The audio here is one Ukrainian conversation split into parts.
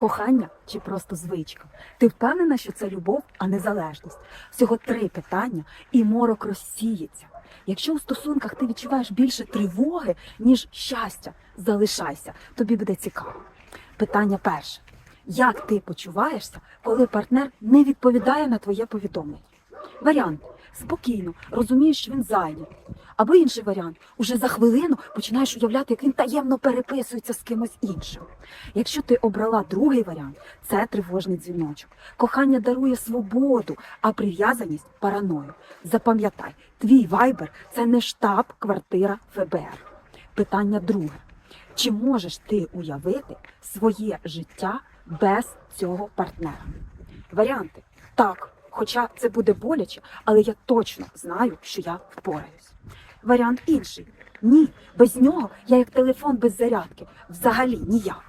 Кохання чи просто звичка? Ти впевнена, що це любов, а не залежність? Всього три питання, і морок розсіється. Якщо у стосунках ти відчуваєш більше тривоги, ніж щастя, залишайся, тобі буде цікаво. Питання перше: як ти почуваєшся, коли партнер не відповідає на твоє повідомлення? Варіант спокійно, розумієш, що він зайнятий. Або інший варіант уже за хвилину починаєш уявляти, як він таємно переписується з кимось іншим. Якщо ти обрала другий варіант, це тривожний дзвіночок. Кохання дарує свободу, а прив'язаність параною. Запам'ятай, твій вайбер це не штаб, квартира ФБР. Питання друге: чи можеш ти уявити своє життя без цього партнера? Варіанти так. Хоча це буде боляче, але я точно знаю, що я впораюсь. Варіант інший. Ні, без нього я як телефон без зарядки. Взагалі ніяк.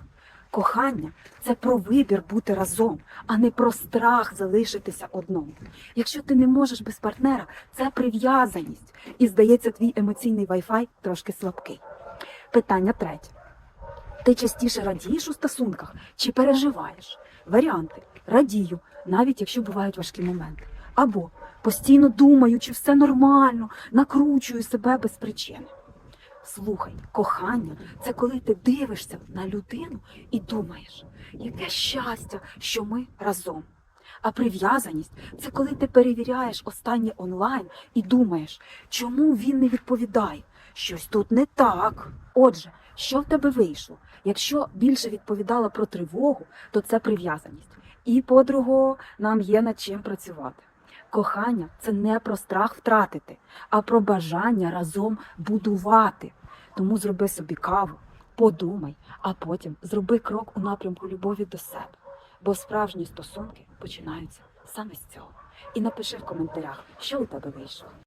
Кохання це про вибір бути разом, а не про страх залишитися одному. Якщо ти не можеш без партнера, це прив'язаність. І здається, твій емоційний вайфай трошки слабкий. Питання третє. Ти частіше радієш у стосунках чи переживаєш? Варіанти радію, навіть якщо бувають важкі моменти. Або постійно думаю, чи все нормально, накручую себе без причини. Слухай, кохання це коли ти дивишся на людину і думаєш, яке щастя, що ми разом. А прив'язаність це коли ти перевіряєш останнє онлайн і думаєш, чому він не відповідає. Щось тут не так. Отже, що в тебе вийшло? Якщо більше відповідала про тривогу, то це прив'язаність. І по-другому, нам є над чим працювати. Кохання це не про страх втратити, а про бажання разом будувати. Тому зроби собі каву, подумай, а потім зроби крок у напрямку любові до себе. Бо справжні стосунки починаються саме з цього. І напиши в коментарях, що у тебе вийшло.